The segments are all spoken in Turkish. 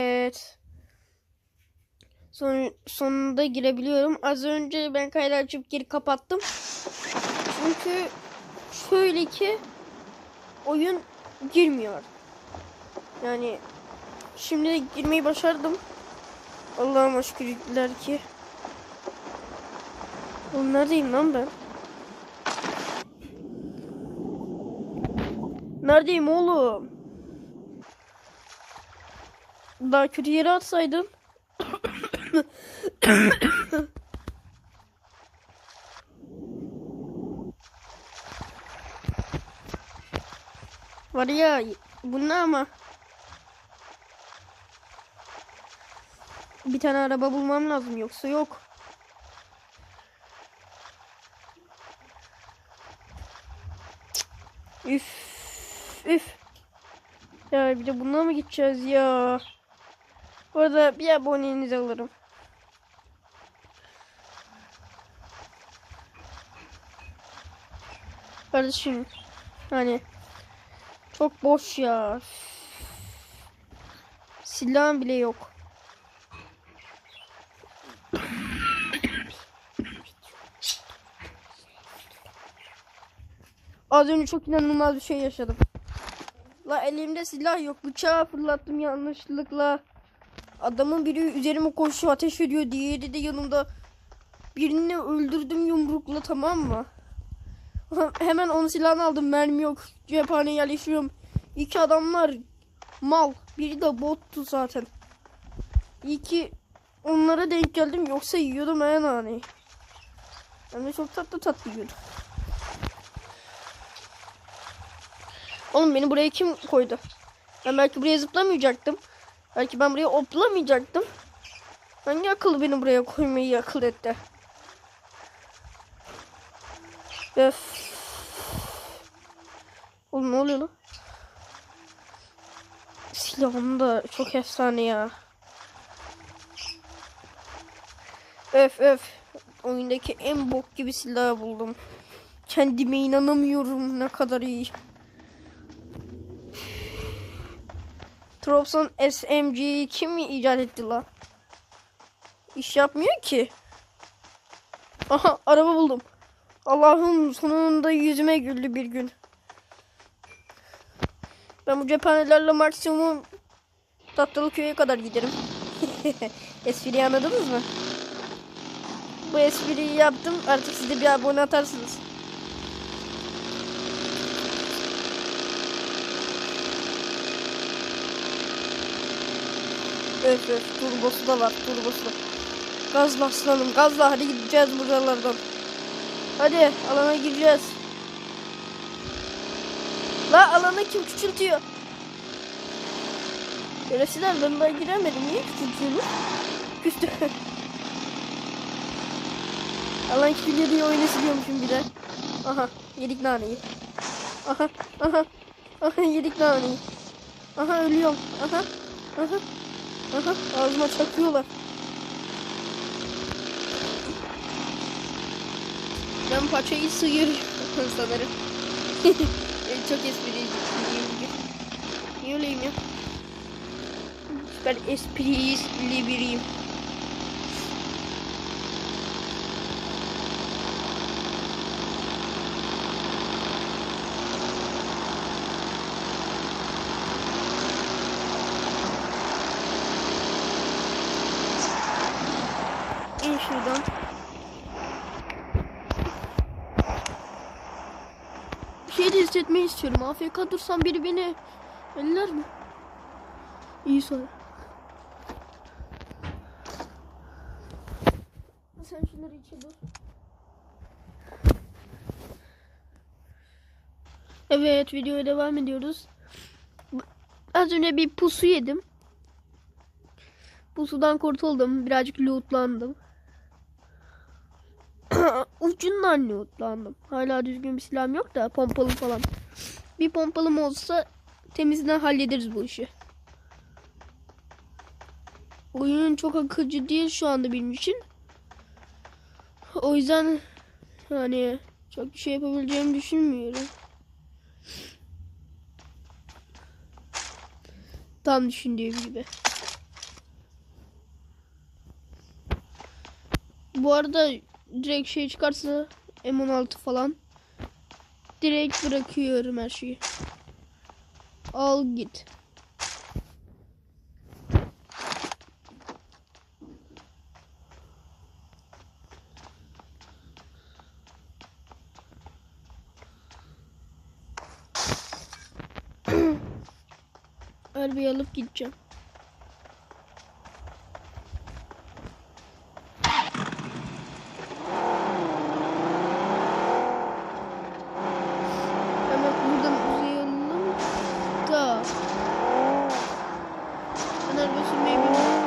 Evet. Son, sonunda girebiliyorum. Az önce ben kaydı açıp geri kapattım. Çünkü şöyle ki oyun girmiyor. Yani şimdi de girmeyi başardım. Allah'ıma şükürler ki. Oğlum neredeyim lan ben? Neredeyim oğlum? Daha kötü yere atsaydın. Var ya bu ne ama? Bir tane araba bulmam lazım yoksa yok. Üf. Üf. Ya bir de bununla mı gideceğiz ya? Bu arada bir abonenizi alırım. Kardeşim hani çok boş ya. Silahım bile yok. Az önce çok inanılmaz bir şey yaşadım. La elimde silah yok. Bıçağı fırlattım yanlışlıkla. Adamın biri üzerime koşuyor ateş ediyor. Diğeri de yanımda. Birini öldürdüm yumrukla tamam mı? Hemen onun silahını aldım. Mermi yok. Cephaneye yerleştiriyorum. İki adamlar mal. Biri de bottu zaten. İyi onlara denk geldim. Yoksa yiyordum en ani. Hem de çok tatlı tatlı yiyordum. Oğlum beni buraya kim koydu? Ben belki buraya zıplamayacaktım. Belki ben buraya hoplamayacaktım. Hangi akıllı beni buraya koymayı akıl etti? Öf. Oğlum ne oluyor lan? Silahım da çok efsane ya. Öf öf. Oyundaki en bok gibi silahı buldum. Kendime inanamıyorum ne kadar iyi. Thompson SMG'yi kim icat etti la? İş yapmıyor ki. Aha araba buldum. Allah'ım sonunda yüzüme güldü bir gün. Ben bu cephanelerle maksimum Tatlılı köye kadar giderim. Espriyi anladınız mı? Bu espriyi yaptım. Artık siz de bir abone atarsınız. Öf öf turbosu da var turbosu. Gazla aslanım gazla hadi gideceğiz buralardan. Hadi alana gireceğiz. La alana kim küçültüyor? Şerefsizler ben daha giremedim. Niye küçültüyorsunuz? Küstü. Alan küçülüyor diye oyunu siliyormuşum bir de. Aha yedik naneyi. Aha aha. Aha yedik naneyi. Aha ölüyorum. Aha. Aha. Aha ağzıma çakıyorlar. Ben paçayı sıyırıyorum sanırım. Çok espriyim. Niye öyleyim ya? Ben esprili biriyim. İn şuradan. Bir şey de hissetmeyi istiyorum. AFK dursam biri beni eller mi? İyi sonra. Sen şunları içe dur. Evet videoya devam ediyoruz. Az önce bir pusu yedim. Pusudan kurtuldum. Birazcık lootlandım ucundan lootlandım. Hala düzgün bir silahım yok da pompalı falan. Bir pompalım olsa temizden hallederiz bu işi. Oyunun çok akıcı değil şu anda benim için. O yüzden hani çok bir şey yapabileceğimi düşünmüyorum. Tam düşündüğüm gibi. Bu arada direkt şey çıkarsa M16 falan direkt bırakıyorum her şeyi. Al git. Arabayı alıp gideceğim. Hemen buradan uzayalım da. Ben araba sürmeyi bilmiyorum.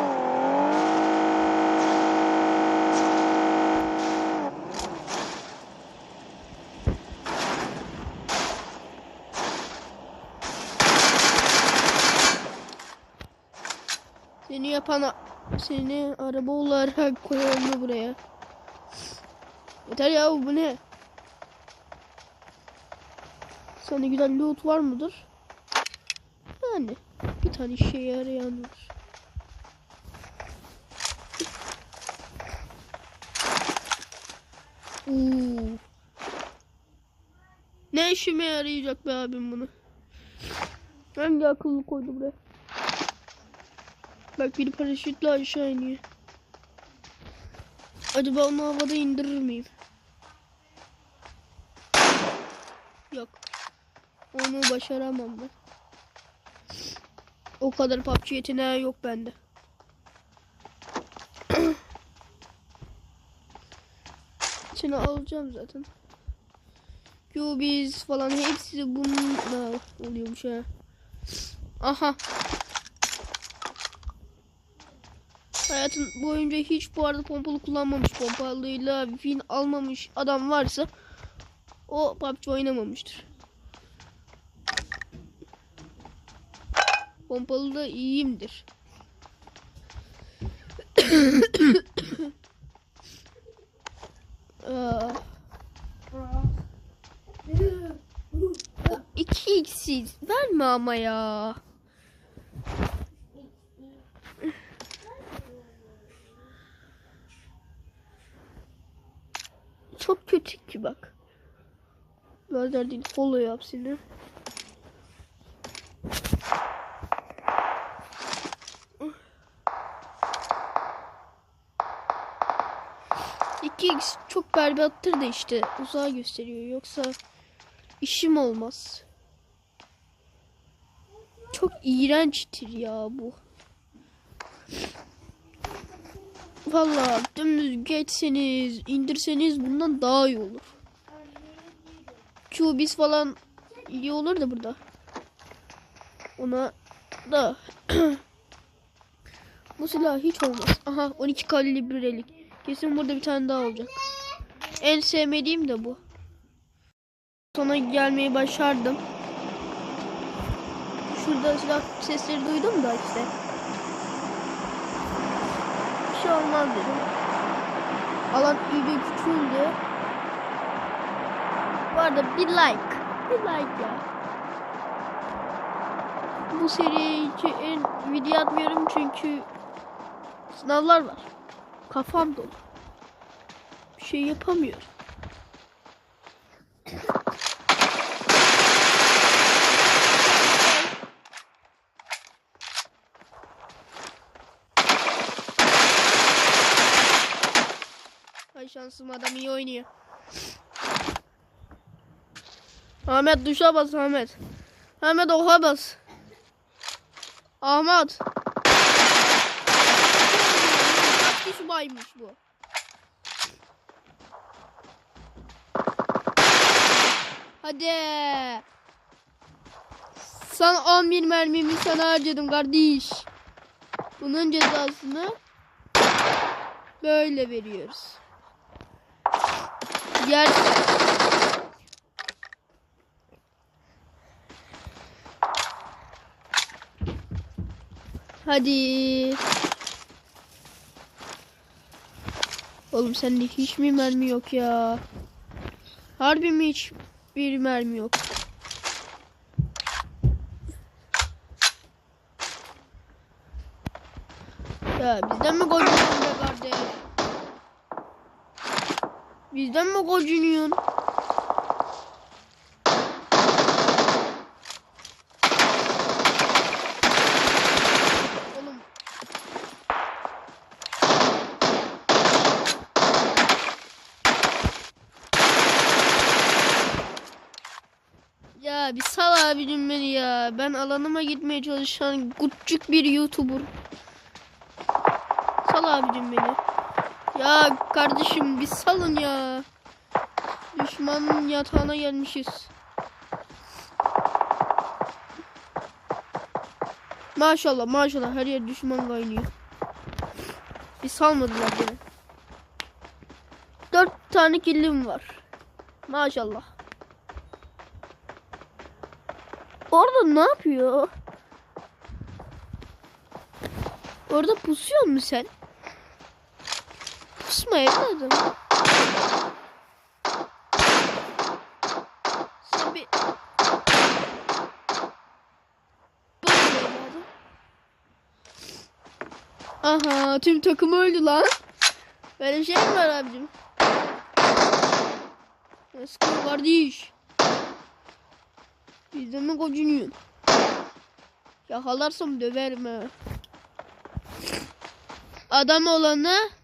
Seni yapan a- seni araba olarak koyalım buraya? Yeter ya bu ne? Sana güzel loot var mıdır? Yani bir tane işe yarayan. Oo. Ne işime yarayacak be abim bunu? Hangi akıllı koydu buraya? Bak biri paraşütle aşağı iniyor. Acaba onu havada indirir miyim? Yok. Onu başaramam ben. O kadar PUBG yeteneği yok bende. Seni alacağım zaten. Cubiz falan hepsi bununla oluyormuş ha. Aha. Hayatın boyunca hiç bu arada pompalı kullanmamış, pompalıyla win almamış adam varsa o PUBG oynamamıştır. Pompalı da iyiyimdir. O iki x'iz verme ama ya. Çok kötü ki bak. Lazer değil follow yap seni. X çok berbattır da işte uzağa gösteriyor yoksa işim olmaz. Çok iğrençtir ya bu. Vallahi dümdüz geçseniz, indirseniz bundan daha iyi olur. Cubis falan iyi olur da burada. Ona da bu silah hiç olmaz. Aha 12 kalibrelik. Kesin burada bir tane daha olacak. En sevmediğim de bu. Sona gelmeyi başardım. Şurada silah sesleri duydum da işte. Şey olmaz dedim. Alan iyice küçüldü. Bu arada bir like. Bir like ya. Bu seri için video atmıyorum çünkü sınavlar var. Kafam dolu. Bir şey yapamıyorum. Şansım adam iyi oynuyor. Ahmet duşa bas Ahmet. Ahmet oha bas. Ahmet. Kaç baymış bu? Hadi. Sana 11 mermimi sana harcadım kardeş. Bunun cezasını böyle veriyoruz. Gerçekten. Hadi. Oğlum sende hiç mi mermi yok ya? Harbi mi hiç bir mermi yok? Ya bizden mi gol be kardeş? Bizden mi gocunuyorsun? Oğlum. Ya bir sal abicim beni ya. Ben alanıma gitmeye çalışan küçük bir YouTuber. Sal abicim beni. Ya kardeşim bir salın ya. Düşmanın yatağına gelmişiz. Maşallah maşallah her yer düşman kaynıyor. Bir salmadılar beni. Dört tane killim var. Maşallah. Orada ne yapıyor? Orada pusuyor mu sen? Pusma evladım. Sen bir... Aha tüm takım öldü lan. Böyle şey mi var abicim? Eski kardeş. Bizden mi gocunuyorsun? Yakalarsam döverim ha. Adam olanı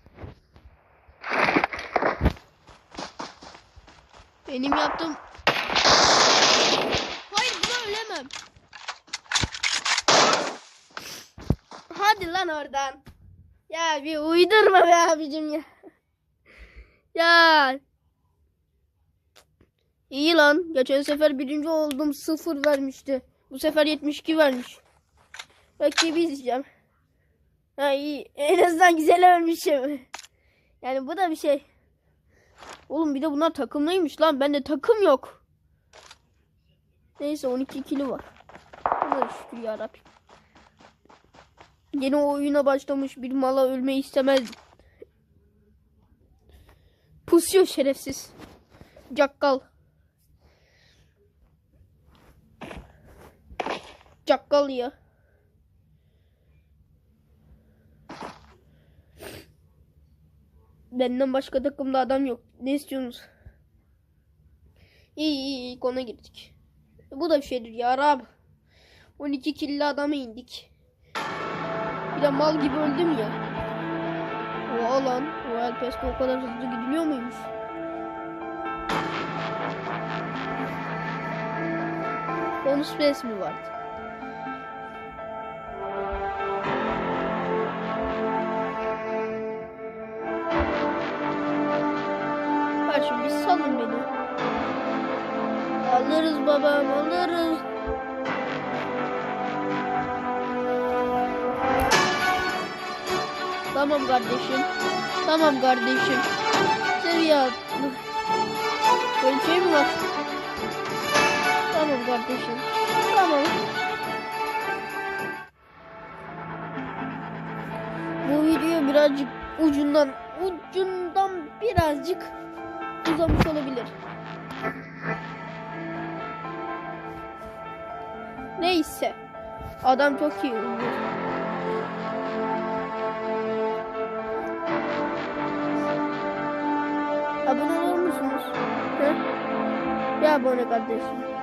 benim yaptığım Hayır bunu ölemem. Hadi lan oradan. Ya bir uydurma be abicim ya. Ya. İyi lan. Geçen sefer birinci oldum. Sıfır vermişti. Bu sefer 72 vermiş. Rakibi izleyeceğim. Ha iyi. En azından güzel ölmüşüm. Yani bu da bir şey. Oğlum bir de bunlar takımlıymış lan. Bende takım yok. Neyse 12 kilo var. Buna şükür yarabbim. Yeni oyuna başlamış bir mala ölmeyi istemez. Pusuyor şerefsiz. Cakkal. Cakkal ya. Benden başka takımda adam yok. Ne istiyorsunuz? İyi iyi iyi kona girdik. Bu da bir şeydir ya Rab. 12 killi adama indik. Bir de mal gibi öldüm ya. O lan. O Elpes'te o kadar hızlı gidiliyor muymuş? Bonus space mi vardı? Karşım bir salın beni. Alırız babam alırız. Tamam kardeşim. Tamam kardeşim. Seviye atlı. Böyle şey mi var? Tamam kardeşim. Tamam. Bu video birazcık ucundan ucundan birazcık uzamış olabilir. Neyse. Adam çok iyi oynuyor. Abone olur musunuz? He? Bir abone kardeşim.